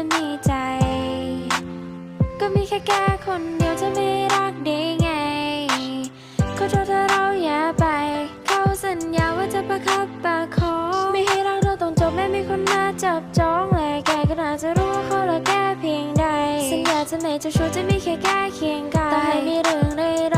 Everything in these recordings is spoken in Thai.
จะมีใจ ก็มีแค่แกคนเดียวจะไม่รักได้ไงขอโทษถ้าเราอย่าไป เขาสัญญาว่าจะประคับประคองไม่ให้รักเราต้องจบแม้มีคนมาจับจองและแกก็น่าจะรู้ว่าเขาละแกเพียงใดสัญญาจะไม่เจะชู้จะมีแค่แกเคียงกายแต่ให้มีเรื่องร้า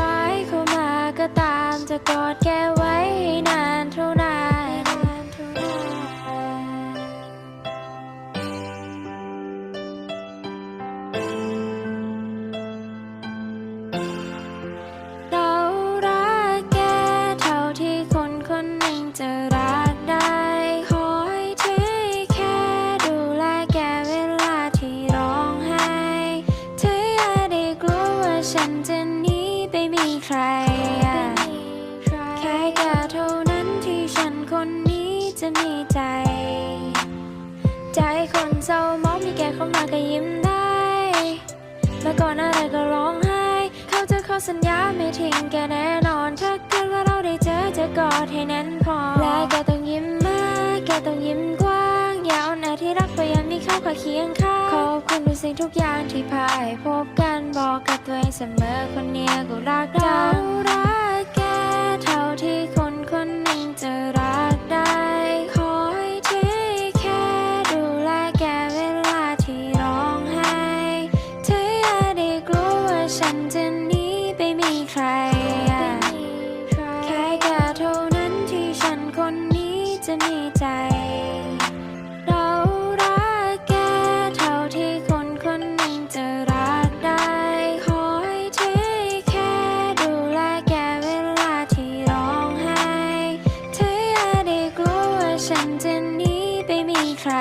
รแค่แกเท่านั้นที่ฉันคนนี้จะมีใจ ใจคนเศร้ามองมีแกเข้ามาก็ยิ้มได้ เมื่อก่อนอะไรก็ร้องไห้ เขาจะขอสัญญาไม่ทิ้งแกแน่นอนถ้าเกิดว่าเราได้เจอจะกอดให้แน่นพอ และแกต้องยิ้มมากแกต้องยิ้มกว้าง อย่าเอาหน้าที่รักไปยามมีเขาคอยเคียงข้างขอบคุณทุกสิ่งทุกอย่างที่พาให้พบกัน บอกกับตัวเองเสมอคนเนี้ยกูรักเรารักแกเท่าที่คนคนหนึ่งจะรักได้คอยเทแค่ดูแลแกเวลาที่ร้องไห้เธออย่าได้กลัวว่าฉันจะหนีไปมีใคร แค่แกเท่านั้นที่ฉันคนนี้จะมีใจ่มีใคร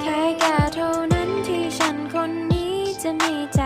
แค่แกเท่านั้นที่ฉันคนนี้จะมีใจ